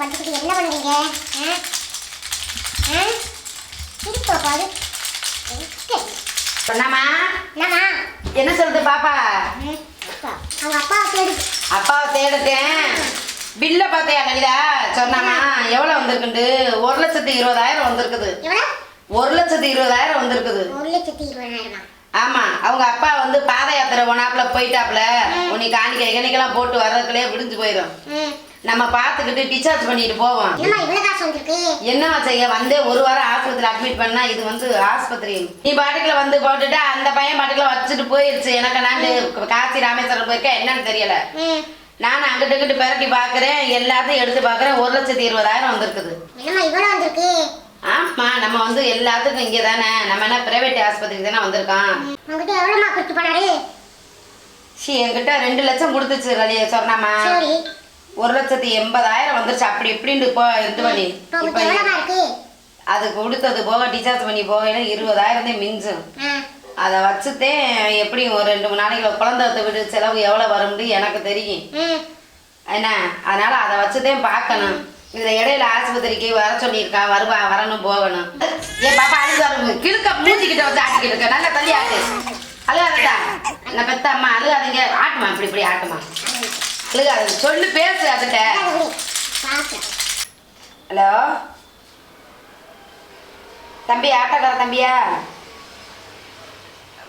படுத்துக்கிட்டு என்ன பண்ணுவீங்க? சிரிப்பா பாரு எங்க? சொன்னாமா? என்னம்மா? என்ன சொல்லுது பாப்பா. அவங்க அப்பா தேடு. அப்பாவை தேடுட்டேன் பில்ல பார்த்தியா லலிதா? சொன்னாமா? எவ்வளவு வந்திருக்குண்டு? ஒரு லட்சத்தி இருபதாயிரம் வந்திருக்குது. எவ்வளோ ஒரு லட்சத்தி இருபதாயிரம் வந்திருக்குது. ஒரு லட்சத்தி இருபதாயிரமா? ஆமா அவங்க அப்பா வந்து பாத யாத்திரை ஒனாப்புல போயிட்டாப்புல. உன்னை காணிக்க எகனிக்கெல்லாம் போட்டு வர்றதுக்குள்ளே விடிஞ்சு போயிடும். நம்ம பார்த்துக்கிட்டு டிஸ்சார்ஜ் பண்ணிட்டு போவோம். என்னவா செய்ய வந்தே ஒரு வாரம் ஆஸ்பத்திரியில் அட்மிட் பண்ணா இது வந்து ஆஸ்பத்திரி. நீ பாட்டுக்குள்ள வந்து போட்டுட்டு அந்த பையன் பாட்டுக்குள்ள வச்சுட்டு போயிருச்சு. எனக்கு நான் காசி ராமேஸ்வரம் போயிருக்கேன். என்னன்னு தெரியல. நான் அங்கிட்டு இங்கிட்டு பெரட்டி பார்க்குறேன் எல்லாத்தையும் எடுத்து பார்க்குறேன் ஒரு லட்சத்தி இருபதாயிரம் வந்திருக்குது. ஆமா நம்ம வந்து எல்லாத்துக்கும் இங்கே தானே நம்ம என்ன பிரைவேட் ஆஸ்பத்திரிக்கு தானே வந்திருக்கோம். உங்ககிட்ட எவ்வளோம்மா கொடுத்து போனாரு? சி என்கிட்ட ரெண்டு லட்சம் கொடுத்துச்சு சொன்னாமா. ஒரு லட்சத்தி எண்பதாயிரம் வந்துருச்சு. அப்படி இப்படின்னு இப்போ இது பண்ணி. அது கொடுத்தது போக டிஸ்சார்ஜ் பண்ணி போக இருபதாயிரம் தான் மிஞ்சும் அதை வச்சுத்தேன் எப்படியும் ஒரு ரெண்டு மூணு நாளைக்கு குழந்தை விடு செலவு எவ்வளோ வரும்னு எனக்கு தெரியும். என்ன? அதனால அதை வச்சுதான் பார்க்கணும். இந்த இடையில ஆஸ்பத்திரிக்கு வர சொல்லியிருக்கா வருவா வரணும் போகணும். ஏன் பாப்பா அழுது வருங்க கிழக்க மூஞ்சிக்கிட்ட வச்சு ஆட்டிக்கிட்டு இருக்க. நல்லா தள்ளி ஆட்டு. அழுகாதடா. நான் பெத்த அம்மா அழுகாதீங்க. ஆட்டுமா இப்படி இப்படி ஆட்டுமா? அழுகாத சொல்லு பேசு அதுட்ட. ஹலோ? தம்பி ஆட்டோக்கார தம்பியா?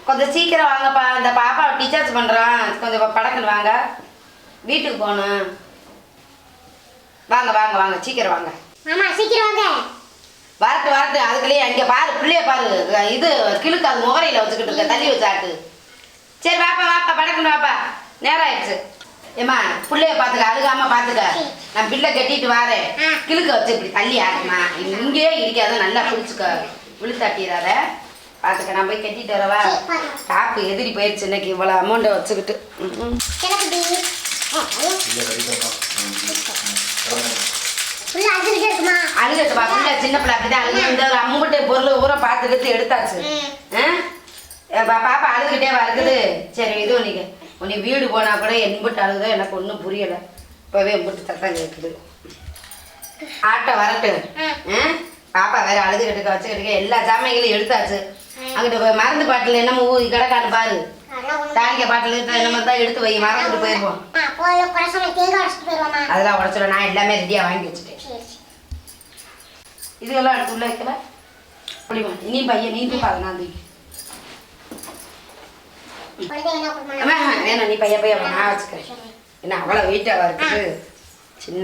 கொஞ்சம் சீக்கிரம் வாங்கப்பா. இந்த பாப்பா டிஸ்சார்ஜ் பண்ணுறோம் கொஞ்சம் படக்குன்னு வாங்க. வீட்டுக்கு போகணும். வாங்க வாங்க வாங்க. சீக்கிரம் வாங்க. மாமா சீக்கிரம் வாங்க. வரட்டு வரட்டு. அதுக்குள்ளேயே அங்கே பாரு பிள்ளைய பாரு. இது கிழுக்கு அது முகரையில் வச்சுக்கிட்டு இருக்க. தள்ளி வச்சு ஆட்டு. சரி வாப்பா வாப்பா படக்குன்னு வாப்பா. நேரம் ஆயிடுச்சு. ஏம்மா பிள்ளைய பார்த்துக்க அழுகாம பார்த்துக்க. நான் பிள்ளை கட்டிட்டு வாரேன். கிழுக்க வச்சு இப்படி தள்ளி ஆட்டுமா இங்கேயே இருக்காத நல்லா பிடிச்சிக்க. விழுத்தாட்டிடாத. பார்த்துக்க நான் போய் கட்டிட்டு வரவா. காப்பு எதிரி போயிடுச்சு இன்னைக்கு. இவ்வளோ அமௌண்ட்டை வச்சுக்கிட்டு. ம், ம். எனக்கு டி ஆ ஐயோ இல்லை கடிதம் உள்ள அழுதுகிட்டே இருக்குமா? அழுகட்டுப்பா பிள்ளை சின்ன பிள்ளை அப்படிதான் அழுகு இந்த ஒரு அம்முட்டு பொருள் ஊரை பார்த்து எடுத்து எடுத்தாச்சு. பாப்பா அழுதுகிட்டே வருகுது சரி இது உனக்கு உன்னை வீடு போனா கூட எண்பட்டு அழுதோ எனக்கு ஒன்றும் புரியல. இப்போவே எண்பட்டு சத்தம் கேட்குது ஆட்டோ வரட்டு? பாப்பா வேற அழுதுகிட்டு வச்சுக்கிட்டு எல்லா ஜாமான்களையும் எடுத்தாச்சு. அங்கிட்ட போய் மருந்து பாட்டில் என்னமோ ஊதி கிடக்கான்னு பாரு. தானிக்க பாட்டில் என்னமோ தான் எடுத்து வை மறந்துட்டு போயிடுவோம் போய் அதெல்லாம் உடச்சிட நான் எல்லாமே ரெடியாக வாங்கி வச்சுட்டேன். இதுக்கெல்லாம் எடுத்து உள்ள வைக்கல. புளிமா நீ பையன் நீ நான் தூக்கி குழந்தை என்ன கொடுக்கணும் அம்மா, வேணாம் நீ பையன் பையன் நான் வச்சுக்கிறேன். என்ன அவ்வளோ வெயிட்டாக இருக்குது சின்ன